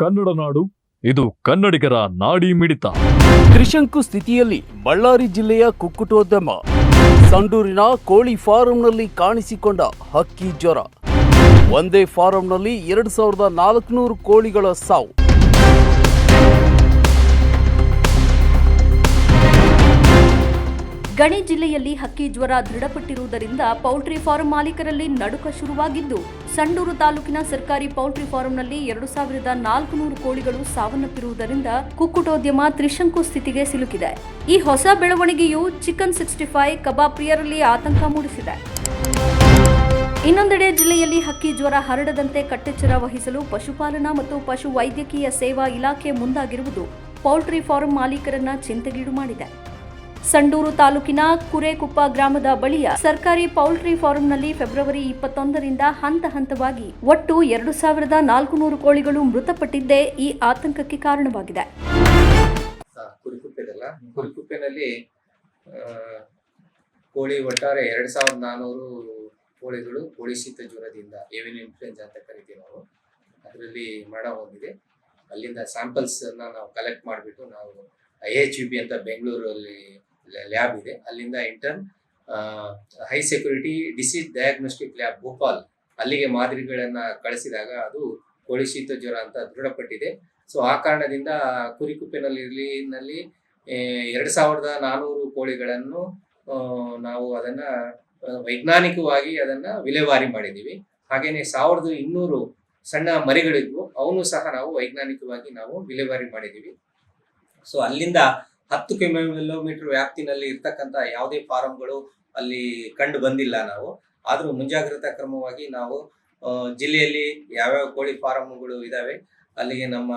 ಕನ್ನಡ ನಾಡು, ಇದು ಕನ್ನಡಿಗರ ನಾಡಿ ಮಿಡಿತ. ತ್ರಿಶಂಕು ಸ್ಥಿತಿಯಲ್ಲಿ ಬಳ್ಳಾರಿ ಜಿಲ್ಲೆಯ ಕುಕ್ಕುಟೋದ್ಯಮ, ಸಂಡೂರಿನ ಕೋಳಿ ಫಾರಂನಲ್ಲಿ ಕಾಣಿಸಿಕೊಂಡ ಹಕ್ಕಿ ಜ್ವರ. ಒಂದೇ ಫಾರಂನಲ್ಲಿ ಎರಡು ಸಾವಿರದ ನಾಲ್ಕುನೂರು ಕೋಳಿಗಳ ಸಾವು. ಗಣಿ ಜಿಲ್ಲೆಯಲ್ಲಿ ಹಕ್ಕಿ ಜ್ವರ ದೃಢಪಟ್ಟಿರುವುದರಿಂದ ಪೌಲ್ಟ್ರಿ ಫಾರಂ ಮಾಲೀಕರಲ್ಲಿ ನಡುಕ ಶುರುವಾಗಿದ್ದು, ಸಂಡೂರು ತಾಲೂಕಿನ ಸರ್ಕಾರಿ ಪೌಲ್ಟ್ರಿ ಫಾರಂನಲ್ಲಿ ಎರಡು ಸಾವಿರದ ನಾಲ್ಕುನೂರು ಕೋಳಿಗಳು ಸಾವನ್ನಪ್ಪಿರುವುದರಿಂದ ಕುಕ್ಕುಟೋದ್ಯಮ ತ್ರಿಶಂಕು ಸ್ಥಿತಿಗೆ ಸಿಲುಕಿದೆ. ಈ ಹೊಸ ಬೆಳವಣಿಗೆಯು ಚಿಕನ್ ಸಿಕ್ಸ್ಟಿ ಫೈವ್ ಕಬಾಬ್ ಪ್ರಿಯರಲ್ಲಿ ಆತಂಕ ಮೂಡಿಸಿದೆ. ಇನ್ನೊಂದೆಡೆ ಜಿಲ್ಲೆಯಲ್ಲಿ ಹಕ್ಕಿ ಜ್ವರ ಹರಡದಂತೆ ಕಟ್ಟೆಚ್ಚರ ವಹಿಸಲು ಪಶುಪಾಲನಾ ಮತ್ತು ಪಶು ವೈದ್ಯಕೀಯ ಸೇವಾ ಇಲಾಖೆ ಮುಂದಾಗಿರುವುದು ಪೌಲ್ಟ್ರಿ ಫಾರಂ ಮಾಲೀಕರನ್ನ ಚಿಂತೆಗೀಡು ಮಾಡಿದೆ. ಸಂಡೂರು ತಾಲೂಕಿನ ಕುರೇಕುಪ್ಪ ಗ್ರಾಮದ ಬಳಿಯ ಸರ್ಕಾರಿ ಪೌಲ್ಟ್ರಿ ಫಾರಂನಲ್ಲಿ ಫೆಬ್ರವರಿ ಇಪ್ಪತ್ತೊಂದರಿಂದ ಹಂತ ಹಂತವಾಗಿ ಒಟ್ಟು ಎರಡು ಸಾವಿರದ ನಾಲ್ಕುನೂರು ಕೋಳಿಗಳು ಮೃತಪಟ್ಟಿದ್ದೇ ಈ ಆತಂಕಕ್ಕೆ ಕಾರಣವಾಗಿದೆ. ಕುರಿಕುಪ್ಪೆನಲ್ಲಿ ಕೋಳಿ ಒಟ್ಟಾರೆ ಎರಡು ಸಾವಿರದ ನಾನ್ನೂರು ಕೋಳಿಗಳು ಕೋಳಿ ಶೀತ ಜ್ವರದಿಂದ ಏವಿಯನ್ ಇನ್ಫ್ಲೂಯೆನ್ಸ್ ಅಂತ ಕರಿತೀವಿ ನಾವು. ಅದರಲ್ಲಿ ಮರಣ ಹೋಗಿದೆ ಅಲ್ಲಿಂದ ಸ್ಯಾಂಪಲ್ಸ್ ಅನ್ನ ನಾವು ಕಲೆಕ್ಟ್ ಮಾಡಿಬಿಟ್ಟು ನಾವು ಐ ಎಚ್ ಯು ಬಿ ಅಂತ ಬೆಂಗಳೂರಲ್ಲಿ ಲ್ಯಾಬ್ ಇದೆ. ಅಲ್ಲಿಂದ intern high security disease diagnostic lab Bhopal ಅಲ್ಲಿಗೆ ಮಾದರಿಗಳನ್ನ ಕಳಿಸಿದಾಗ ಅದು ಕೋಳಿ ಶೀತ ಜ್ವರ ಅಂತ ದೃಢಪಟ್ಟಿದೆ. ಸೊ ಆ ಕಾರಣದಿಂದ ಕುರಿಕುಪ್ಪೆನಲ್ಲಿ ನಲ್ಲಿ ಎರಡು ಸಾವಿರದ ನಾನೂರು ಕೋಳಿಗಳನ್ನು ನಾವು ಅದನ್ನ ವೈಜ್ಞಾನಿಕವಾಗಿ ಅದನ್ನ ವಿಲೇವಾರಿ ಮಾಡಿದ್ದೀವಿ. ಹಾಗೇನೆ ಸಾವಿರದ ಇನ್ನೂರು ಸಣ್ಣ ಮರಿಗಳಿದ್ವು. ಅವನು ಸಹ ನಾವು ವೈಜ್ಞಾನಿಕವಾಗಿ ನಾವು ವಿಲೇವಾರಿ ಮಾಡಿದ್ದೀವಿ. ಸೊ ಅಲ್ಲಿಂದ ಹತ್ತು ಕಿಲೋಮೀಟರ್ ವ್ಯಾಪ್ತಿನಲ್ಲಿ ಇರ್ತಕ್ಕಂಥ ಯಾವುದೇ ಫಾರಂಗಳು ಅಲ್ಲಿ ಕಂಡು ಬಂದಿಲ್ಲ ನಾವು. ಆದರೂ ಮುಂಜಾಗ್ರತಾ ಕ್ರಮವಾಗಿ ನಾವು ಜಿಲ್ಲೆಯಲ್ಲಿ ಯಾವ್ಯಾವ ಕೋಳಿ ಫಾರಂಗಳು ಇದಾವೆ, ಅಲ್ಲಿಗೆ ನಮ್ಮ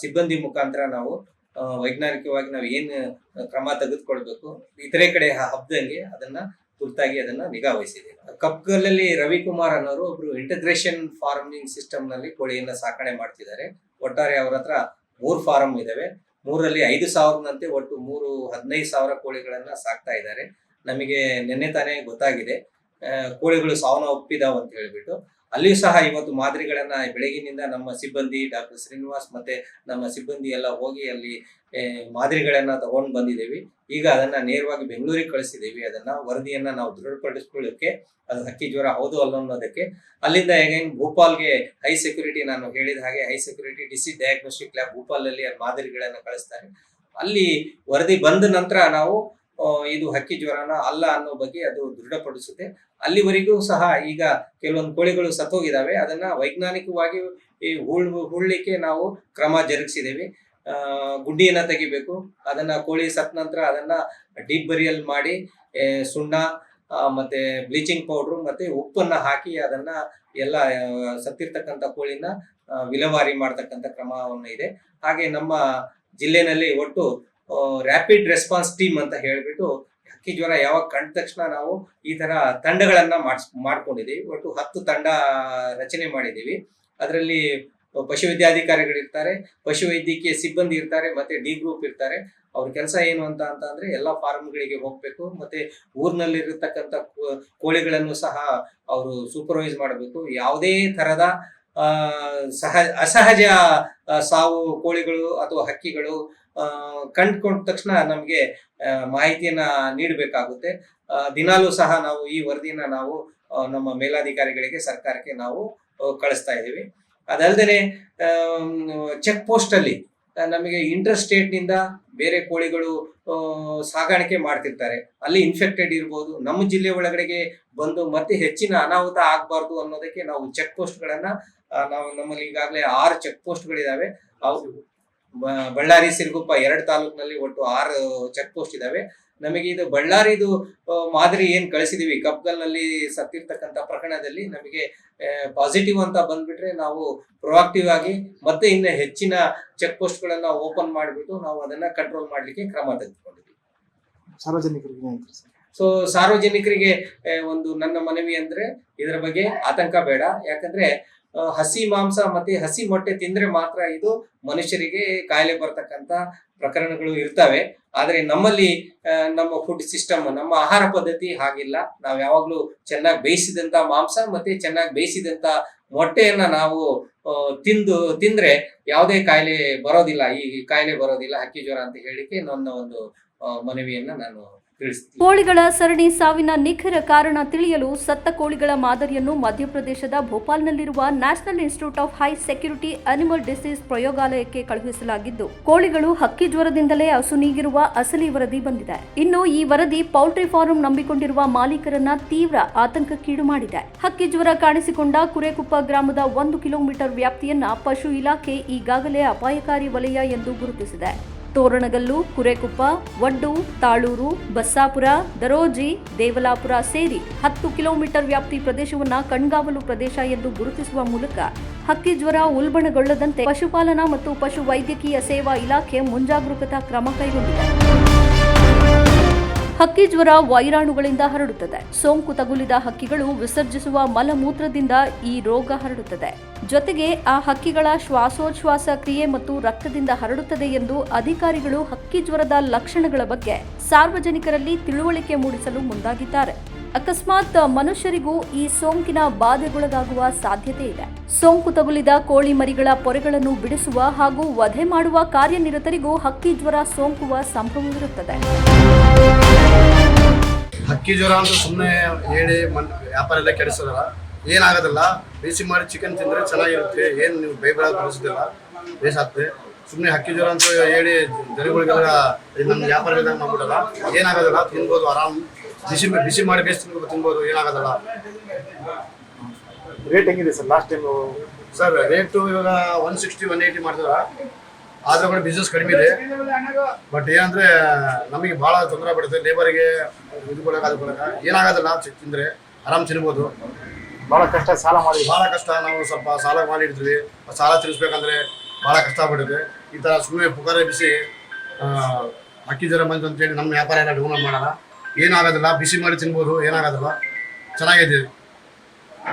ಸಿಬ್ಬಂದಿ ಮುಖಾಂತರ ನಾವು ವೈಜ್ಞಾನಿಕವಾಗಿ ನಾವು ಏನು ಕ್ರಮ ತೆಗೆದುಕೊಳ್ಬೇಕು ಇತರೆ ಕಡೆ ಹಬ್ದಂಗೆ ಅದನ್ನ ಕುರಿತಾಗಿ ಅದನ್ನ ನಿಗಾ ವಹಿಸಿದೆ ಕಪ್ಗಲ್ಲಲ್ಲಿ ರವಿಕುಮಾರ್ ಅನ್ನೋರು ಒಬ್ರು ಇಂಟಗ್ರೇಷನ್ ಫಾರ್ಮಿಂಗ್ ಸಿಸ್ಟಮ್ನಲ್ಲಿ ಕೋಳಿಯನ್ನ ಸಾಕಣೆ ಮಾಡ್ತಿದ್ದಾರೆ. ಒಟ್ಟಾರೆ ಅವ್ರ ಹತ್ರ ಮೂರ್ ಫಾರಂ ಇದಾವೆ. ಮೂರಲ್ಲಿ ಐದು ಸಾವಿರದಂತೆ ಒಟ್ಟು ಮೂರು ಹದಿನೈದು ಸಾವಿರ ಕೋಳಿಗಳನ್ನ ಸಾಕ್ತಾ ಇದ್ದಾರೆ. ನಮಗೆ ನಿನ್ನೆ ತಾನೇ ಗೊತ್ತಾಗಿದೆ. ಕೋಳಿಗಳು ಸಾವನ್ನ ಒಪ್ಪಿದಾವ ಅಂತ ಹೇಳ್ಬಿಟ್ಟು. ಅಲ್ಲಿಯೂ ಸಹ ಇವತ್ತು ಮಾದರಿಗಳನ್ನ ಬೆಳಗಿನಿಂದ ನಮ್ಮ ಸಿಬ್ಬಂದಿ ಡಾಕ್ಟರ್ ಶ್ರೀನಿವಾಸ್ ಮತ್ತೆ ನಮ್ಮ ಸಿಬ್ಬಂದಿ ಎಲ್ಲ ಹೋಗಿ ಅಲ್ಲಿ ಮಾದರಿಗಳನ್ನ ತಗೊಂಡು ಬಂದಿದ್ದೇವೆ ಈಗ ಅದನ್ನ ನೇರವಾಗಿ ಬೆಂಗಳೂರಿಗೆ ಕಳಿಸಿದ್ದೇವೆ ಅದನ್ನ ವರದಿಯನ್ನ ನಾವು ದೃಢಪಡಿಸ್ಕೊಳ್ಳೋಕೆ, ಅದು ಹಕ್ಕಿ ಜ್ವರ ಹೌದು ಅಲ್ಲ ಅನ್ನೋದಕ್ಕೆ. ಅಲ್ಲಿಂದ ಹೇಗೇನು ಭೋಪಾಲ್ಗೆ ಹೈ ಸೆಕ್ಯೂರಿಟಿ ನಾನು ಹೇಳಿದ ಹಾಗೆ high security disease diagnostic lab ಭೋಪಾಲಲ್ಲಿ ಅಲ್ಲಿ ಮಾದರಿಗಳನ್ನ ಕಳಿಸ್ತಾರೆ. ಅಲ್ಲಿ ವರದಿ ಬಂದ ನಂತರ ನಾವು ಇದು ಹಕ್ಕಿ ಜ್ವರನ ಅಲ್ಲ ಅನ್ನೋ ಬಗ್ಗೆ ಅದು ದೃಢಪಡಿಸುತ್ತೆ. ಅಲ್ಲಿವರೆಗೂ ಸಹ ಈಗ ಕೆಲವೊಂದು ಕೋಳಿಗಳು ಸತ್ತೋಗಿದ್ದಾವೆ. ಅದನ್ನ ವೈಜ್ಞಾನಿಕವಾಗಿ ಈ ಹುಳ್, ಹುಳ್ಳಿಕ್ಕೆ ನಾವು ಕ್ರಮ ಜರುಗಿಸಿದ್ದೇವೆ. ಗುಂಡಿಯನ್ನ ತೆಗಿಬೇಕು. ಅದನ್ನ ಕೋಳಿ ಸತ್ತ ನಂತರ ಅದನ್ನ ಡೀಪ್ ಬರಿಯಲ್ ಮಾಡಿ ಸುಣ್ಣ ಮತ್ತೆ ಬ್ಲೀಚಿಂಗ್ ಪೌಡ್ರು ಮತ್ತೆ ಉಪ್ಪನ್ನ ಹಾಕಿ ಅದನ್ನ ಎಲ್ಲ ಸತ್ತಿರ್ತಕ್ಕಂಥ ಕೋಳಿನ ವಿಲೇವಾರಿ ಮಾಡ್ತಕ್ಕಂಥ ಕ್ರಮವನ್ನು ಇದೆ. ಹಾಗೆ ನಮ್ಮ ಜಿಲ್ಲೆನಲ್ಲಿ ಒಟ್ಟು ರ್ಯಾಪಿಡ್ ರೆಸ್ಪಾನ್ಸ್ ಟೀಮ್ ಅಂತ ಹೇಳ್ಬಿಟ್ಟು ಹಕ್ಕಿ ಜ್ವರ ಯಾವಾಗ ಕಂಡ ತಕ್ಷಣ ನಾವು ಈ ತರ ತಂಡಗಳನ್ನ ಮಾಡಿಸ್ ಮಾಡ್ಕೊಂಡಿದ್ದೀವಿ ಒಟ್ಟು ಹತ್ತು ತಂಡ ರಚನೆ ಮಾಡಿದ್ದೀವಿ ಅದರಲ್ಲಿ ಪಶುವೈದ್ಯಾಧಿಕಾರಿಗಳಿರ್ತಾರೆ, ಪಶುವೈದ್ಯಕೀಯ ಸಿಬ್ಬಂದಿ ಇರ್ತಾರೆ, ಮತ್ತೆ ಡಿ ಗ್ರೂಪ್ ಇರ್ತಾರೆ. ಅವ್ರ ಕೆಲಸ ಏನು ಅಂತ ಅಂತ ಅಂದ್ರೆ ಎಲ್ಲಾ ಫಾರ್ಮ್ಗಳಿಗೆ ಹೋಗ್ಬೇಕು, ಮತ್ತೆ ಊರಿನಲ್ಲಿರತಕ್ಕಂಥ ಕೋಳಿಗಳನ್ನು ಸಹ ಅವರು ಸೂಪರ್ವೈಸ್ ಮಾಡಬೇಕು. ಯಾವುದೇ ತರದ ಸಹ, ಅಸಹಜ ಸಾವು, ಕೋಳಿಗಳು ಅಥವಾ ಹಕ್ಕಿಗಳು ಕಂಡುಕೊಂಡ ತಕ್ಷಣ ನಮಗೆ ಮಾಹಿತಿಯನ್ನ ನೀಡಬೇಕಾಗುತ್ತೆ. ದಿನಾಲೂ ಸಹ ನಾವು ಈ ವರದಿನ ನಾವು ನಮ್ಮ ಮೇಲಾಧಿಕಾರಿಗಳಿಗೆ, ಸರ್ಕಾರಕ್ಕೆ ನಾವು ಕಳಿಸ್ತಾ ಇದ್ದೀವಿ. ಅದಲ್ಲದೆ ಚೆಕ್ ಪೋಸ್ಟ್ ಅಲ್ಲಿ ನಮಗೆ ಇಂಟರ್ ಸ್ಟೇಟ್ನಿಂದ ಬೇರೆ ಕೋಳಿಗಳು ಸಾಗಾಣಿಕೆ ಮಾಡ್ತಿರ್ತಾರೆ. ಅಲ್ಲಿ ಇನ್ಫೆಕ್ಟೆಡ್ ಇರ್ಬೋದು, ನಮ್ಮ ಜಿಲ್ಲೆ ಒಳಗಡೆಗೆ ಬಂದು ಮತ್ತೆ ಹೆಚ್ಚಿನ ಅನಾಹುತ ಆಗ್ಬಾರ್ದು ಅನ್ನೋದಕ್ಕೆ ನಾವು ಚೆಕ್ ಪೋಸ್ಟ್ ಗಳನ್ನ ನಾವು ನಮ್ಮಲ್ಲಿ ಈಗಾಗಲೇ ಆರು ಚೆಕ್ ಪೋಸ್ಟ್ ಗಳಿದಾವೆ ಅವು ಬಳ್ಳಾರಿ ಸಿರುಗುಪ್ಪ ಎರಡು ತಾಲೂಕಿನಲ್ಲಿ ಒಟ್ಟು ಆರು ಚೆಕ್ ಪೋಸ್ಟ್ ಇದಾವೆ. ನಮಗೆ ಇದು ಬಳ್ಳಾರಿದು ಮಾದರಿ ಏನ್ ಕಳಿಸಿದೀವಿ ಕಪ್ಗಲ್ನಲ್ಲಿ ಸತ್ತಿರ್ತಕ್ಕಂಥ ಪ್ರಕರಣದಲ್ಲಿ ನಮಗೆ ಪಾಸಿಟಿವ್ ಅಂತ ಬಂದ್ಬಿಟ್ರೆ ನಾವು ಪ್ರೊಆಕ್ಟಿವ್ ಆಗಿ ಮತ್ತೆ ಇನ್ನು ಹೆಚ್ಚಿನ ಚೆಕ್ ಪೋಸ್ಟ್ ಗಳನ್ನ ಓಪನ್ ಮಾಡಿಬಿಟ್ಟು ನಾವು ಅದನ್ನ ಕಂಟ್ರೋಲ್ ಮಾಡ್ಲಿಕ್ಕೆ ಕ್ರಮ ತೆಗೆದುಕೊಂಡಿದ್ವಿ ಸಾರ್ವಜನಿಕರಿಗೆ ಸೊ ಸಾರ್ವಜನಿಕರಿಗೆ ಒಂದು ನನ್ನ ಮನವಿ ಅಂದ್ರೆ ಇದರ ಬಗ್ಗೆ ಆತಂಕ ಬೇಡ. ಯಾಕಂದ್ರೆ ಹಸಿ ಮಾಂಸ ಮತ್ತೆ ಹಸಿ ಮೊಟ್ಟೆ ತಿಂದ್ರೆ ಮಾತ್ರ ಇದು ಮನುಷ್ಯರಿಗೆ ಕಾಯಿಲೆ ಬರ್ತಕ್ಕಂತ ಪ್ರಕರಣಗಳು ಇರ್ತವೆ. ಆದರೆ ನಮ್ಮಲ್ಲಿ ನಮ್ಮ ಫುಡ್ ಸಿಸ್ಟಮ್ ನಮ್ಮ ಆಹಾರ ಪದ್ಧತಿ ಹಾಗಿಲ್ಲ. ನಾವು ಯಾವಾಗ್ಲೂ ಚೆನ್ನಾಗಿ ಬೇಯಿಸಿದಂತ ಮಾಂಸ ಮತ್ತೆ ಚೆನ್ನಾಗಿ ಬೇಯಿಸಿದಂತ ಮೊಟ್ಟೆಯನ್ನ ನಾವು ತಿಂದು, ತಿಂದ್ರೆ ಯಾವುದೇ ಕಾಯಿಲೆ ಬರೋದಿಲ್ಲ. ಈ ಕಾಯಿಲೆ ಬರೋದಿಲ್ಲ. ಹಕ್ಕಿ ಜ್ವರ ಅಂತ ಹೇಳಿಕೆ ನನ್ನ ಒಂದು ಮನವಿಯನ್ನ ನಾನು ಕೋಳಿಗಳ ಸರಣಿ ಸಾವಿನ ನಿಖರ ಕಾರಣ ತಿಳಿಯಲು ಸತ್ತ ಕೋಳಿಗಳ ಮಾದರಿಯನ್ನು ಮಧ್ಯಪ್ರದೇಶದ ಭೋಪಾಲ್ನಲ್ಲಿರುವ national institute of high security animal disease ಪ್ರಯೋಗಾಲಯಕ್ಕೆ ಕಳುಹಿಸಲಾಗಿದ್ದು, ಕೋಳಿಗಳು ಹಕ್ಕಿ ಜ್ವರದಿಂದಲೇ ಅಸುನೀಗಿರುವ ಅಸಲಿ ವರದಿ ಬಂದಿದೆ. ಇನ್ನು ಈ ವರದಿ ಪೌಲ್ಟ್ರಿ ಫಾರಂ ನಂಬಿಕೊಂಡಿರುವ ಮಾಲೀಕರನ್ನ ತೀವ್ರ ಆತಂಕಕ್ಕೀಡು ಮಾಡಿದೆ. ಹಕ್ಕಿ ಜ್ವರ ಕಾಣಿಸಿಕೊಂಡ ಕುರೆಕುಪ್ಪ ಗ್ರಾಮದ ಒಂದು ಕಿಲೋಮೀಟರ್ ವ್ಯಾಪ್ತಿಯನ್ನ ಪಶು ಇಲಾಖೆ ಈಗಾಗಲೇ ಅಪಾಯಕಾರಿ ವಲಯ ಎಂದು ಗುರುತಿಸಿದೆ. ತೋರಣಗಲ್ಲು, ಕುರೆಕುಪ್ಪ ವಡ್ಡು ತಾಳೂರು, ಬಸ್ಸಾಪುರ, ದರೋಜಿ, ದೇವಲಾಪುರ ಸೇರಿ ಹತ್ತು ಕಿಲೋಮೀಟರ್ ವ್ಯಾಪ್ತಿ ಪ್ರದೇಶವನ್ನು ಕಣ್ಗಾವಲು ಪ್ರದೇಶ ಎಂದು ಗುರುತಿಸುವ ಮೂಲಕ ಹಕ್ಕಿ ಜ್ವರ ಉಲ್ಬಣಗೊಳ್ಳದಂತೆ ಪಶುಪಾಲನಾ ಮತ್ತು ಪಶು ವೈದ್ಯಕೀಯ ಸೇವಾ ಇಲಾಖೆ ಮುಂಜಾಗರೂಕತಾ ಕ್ರಮ ಕೈಗೊಂಡಿದೆ. ಹಕ್ಕಿ ಜ್ವರ ವೈರಾಣುಗಳಿಂದ ಹರಡುತ್ತದೆ. ಸೋಂಕು ತಗುಲಿದ ಹಕ್ಕಿಗಳು ವಿಸರ್ಜಿಸುವ ಮಲಮೂತ್ರದಿಂದ ಈ ರೋಗ ಹರಡುತ್ತದೆ. ಜೊತೆಗೆ ಆ ಹಕ್ಕಿಗಳ ಶ್ವಾಸೋಚ್ಛ್ವಾಸ ಕ್ರಿಯೆ ಮತ್ತು ರಕ್ತದಿಂದ ಹರಡುತ್ತದೆ ಎಂದು ಅಧಿಕಾರಿಗಳು ಹಕ್ಕಿ ಜ್ವರದ ಲಕ್ಷಣಗಳ ಬಗ್ಗೆ ಸಾರ್ವಜನಿಕರಲ್ಲಿ ತಿಳುವಳಿಕೆ ಮೂಡಿಸಲು ಮುಂದಾಗಿದ್ದಾರೆ. ಅಕಸ್ಮಾತ್ ಮನುಷ್ಯರಿಗೂ ಈ ಸೋಂಕಿನ ಬಾಧೆಗೊಳಗಾಗುವ ಸಾಧ್ಯತೆ ಇದೆ. ಸೋಂಕು ತಗುಲಿದ ಕೋಳಿ ಮರಿಗಳ ಪೊರೆಗಳನ್ನು ಬಿಡಿಸುವ ಹಾಗೂ ವಧೆ ಮಾಡುವ ಕಾರ್ಯನಿರತರಿಗೂ ಹಕ್ಕಿ ಜ್ವರ ಸೋಂಕುವ ಸಂಭವವಿರುತ್ತದೆ. ಹಕ್ಕಿ ಜ್ವರ ಅಂತ ಸುಮ್ಮನೆ ಹೇಳಿ ಮನ್ ವ್ಯಾಪಾರ ಎಲ್ಲ ಕೆಡಿಸೋದಲ್ಲ ಏನಾಗೋದಿಲ್ಲ. ಬಿಸಿ ಮಾಡಿ ಚಿಕನ್ ತಿಂದರೆ ಚೆನ್ನಾಗಿರುತ್ತೆ. ಏನು ನೀವು ಬೇಬರ ಬಳಸೋದಿಲ್ಲ ಬೇಸಾಗ್ತದೆ ಸುಮ್ಮನೆ ಅಕ್ಕಿ ಜ್ವರ ಅಂತ ಹೇಳಿ ಜನಗಳಿಗೆಲ್ಲ ನಮ್ಮ ವ್ಯಾಪಾರ ಇದ್ದಂಗೆ ಮಾಡ್ಬಿಡಲ್ಲ. ಏನಾಗೋದಿಲ್ಲ ತಿನ್ಬೋದು ಆರಾಮ್. ಬಿಸಿ ಬಿಸಿ ಮಾಡಿ ಬೇಯಿಸಿ ತಿನ್ಬೋದು ತಿನ್ಬೋದು ಏನಾಗೋದಲ್ಲ. ರೇಟ್ ಹೆಂಗಿದೆ sir last time sir rate ಇವಾಗ ಒನ್ ಸಿಕ್ಸ್ಟಿ ಒನ್ ಏಯ್ಟಿ ಮಾಡ್ತಿದಾರ? ಆದ್ರೂ ಕೂಡ ಬಿಸ್ನೆಸ್ ಕಡಿಮೆ ಇದೆ. ಬಟ್ ಏನಂದ್ರೆ ನಮಗೆ ಭಾಳ ತೊಂದರೆ ಬರುತ್ತೆ ಲೇಬರಿಗೆ ಇದು ಕೊಡಕ್ಕೆ ಅದು ಕೊಡಕ್ಕೆ ಏನಾಗೋದಿಲ್ಲ ತಿಂದ್ರೆ ಆರಾಮ್ ತಿನ್ಬೋದು. ಬಹಳ ಕಷ್ಟ ಸಾಲ ಮಾಡಿ ಭಾಳ ಕಷ್ಟ ನಾವು ಸ್ವಲ್ಪ ಸಾಲ ಮಾಡಿ ಇಡ್ತೀವಿ ಸಾಲ ತಿರ್ಸ್ಬೇಕಂದ್ರೆ ಭಾಳ ಕಷ್ಟ ಆಗ್ಬಿಡುತ್ತೆ. ಈ ಥರ ಸುಮ್ಮನೆ ಪುಕಾರ ಬಿಸಿ ಅಕ್ಕಿ ಜ್ವರ ಬಂತು ಅಂತೇಳಿ ನಮ್ಮ ವ್ಯಾಪಾರ ಎಲ್ಲ ಡೌನ್ ಮಾಡೋಣ ಏನಾಗೋದಿಲ್ಲ ಬಿಸಿ ಮಾಡಿ ತಿನ್ಬೋದು ಏನಾಗೋದಿಲ್ಲ ಚೆನ್ನಾಗಿದೆ.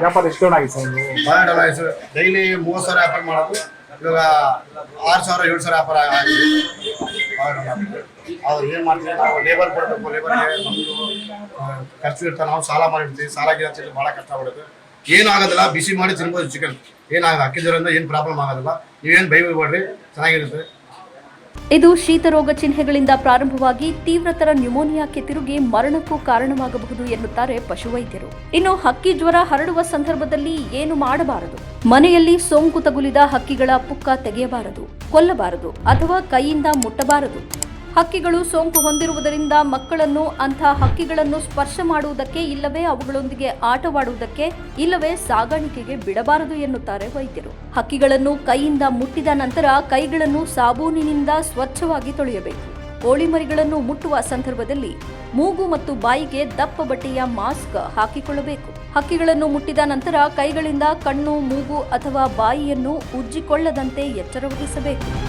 ವ್ಯಾಪಾರ ಎಷ್ಟು ಡೌನ್ ಆಗಿದೆ ಸರ್ ಡೌನ್ ಡೈಲಿ ಮೂವತ್ತು ಸಾವಿರ ವ್ಯಾಪಾರ ಮಾಡೋದು. ಇವಾಗ ಆರು ಸಾವಿರ, ಏಳು ಸಾವಿರ ವ್ಯಾಪಾರ ಆಗಿದೆ. ಅವ್ರು ಏನು ಮಾಡ್ತೀವಿ ನಾವು ಲೇಬರ್ ಕೊಡಬೇಕು ಲೇಬರ್ಗೆ ಖರ್ಚು ಇರ್ತಾರೆ ನಾವು ಸಾಲ ಮಾಡಿರ್ತೀವಿ. ಸಾಲ ಗಿಡ ಭಾಳ ಕಷ್ಟ ಆಗ್ಬಿಡುತ್ತೆ. ಏನಾಗೋದಿಲ್ಲ ಬಿಸಿ ಮಾಡಿ ತಿನ್ಬೋದು ಚಿಕನ್ ಏನಾಗಲ್ಲ ಅಕ್ಕಿ ಏನು ಪ್ರಾಬ್ಲಮ್ ಆಗೋದಿಲ್ಲ ನೀವೇನು ಬೈಬೇಡ್ರಿ ಚೆನ್ನಾಗಿರುತ್ತೆ. ಇದು ಶೀತರೋಗ ಚಿಹ್ನೆಗಳಿಂದ ಪ್ರಾರಂಭವಾಗಿ ತೀವ್ರತರ ನ್ಯೂಮೋನಿಯಾಕ್ಕೆ ತಿರುಗಿ ಮರಣಕ್ಕೂ ಕಾರಣವಾಗಬಹುದು ಎನ್ನುತ್ತಾರೆ ಪಶುವೈದ್ಯರು. ಇನ್ನು ಹಕ್ಕಿ ಜ್ವರ ಹರಡುವ ಸಂದರ್ಭದಲ್ಲಿ ಏನು ಮಾಡಬಾರದು? ಮನೆಯಲ್ಲಿ ಸೋಂಕು ತಗುಲಿದ ಹಕ್ಕಿಗಳ ಪುಕ್ಕ ತೆಗೆಯಬಾರದು, ಕೊಲ್ಲಬಾರದು ಅಥವಾ ಕೈಯಿಂದ ಮುಟ್ಟಬಾರದು? ಹಕ್ಕಿಗಳು ಸೋಂಕು ಹೊಂದಿರುವುದರಿಂದ ಮಕ್ಕಳನ್ನು ಅಂಥ ಹಕ್ಕಿಗಳನ್ನು ಸ್ಪರ್ಶ ಮಾಡುವುದಕ್ಕೆ ಇಲ್ಲವೇ ಅವುಗಳೊಂದಿಗೆ ಆಟವಾಡುವುದಕ್ಕೆ ಇಲ್ಲವೇ ಸಾಗಾಣಿಕೆಗೆ ಬಿಡಬಾರದು ಎನ್ನುತ್ತಾರೆ ವೈದ್ಯರು. ಹಕ್ಕಿಗಳನ್ನು ಕೈಯಿಂದ ಮುಟ್ಟಿದ ನಂತರ ಕೈಗಳನ್ನು ಸಾಬೂನಿನಿಂದ ಸ್ವಚ್ಛವಾಗಿ ತೊಳೆಯಬೇಕು. ಕೋಳಿಮರಿಗಳನ್ನು ಮುಟ್ಟುವ ಸಂದರ್ಭದಲ್ಲಿ ಮೂಗು ಮತ್ತು ಬಾಯಿಗೆ ದಪ್ಪ ಬಟ್ಟೆಯ ಮಾಸ್ಕ್ ಹಾಕಿಕೊಳ್ಳಬೇಕು. ಹಕ್ಕಿಗಳನ್ನು ಮುಟ್ಟಿದ ನಂತರ ಕೈಗಳಿಂದ ಕಣ್ಣು, ಮೂಗು ಅಥವಾ ಬಾಯಿಯನ್ನು ಉಜ್ಜಿಕೊಳ್ಳದಂತೆ ಎಚ್ಚರ ವಹಿಸಬೇಕು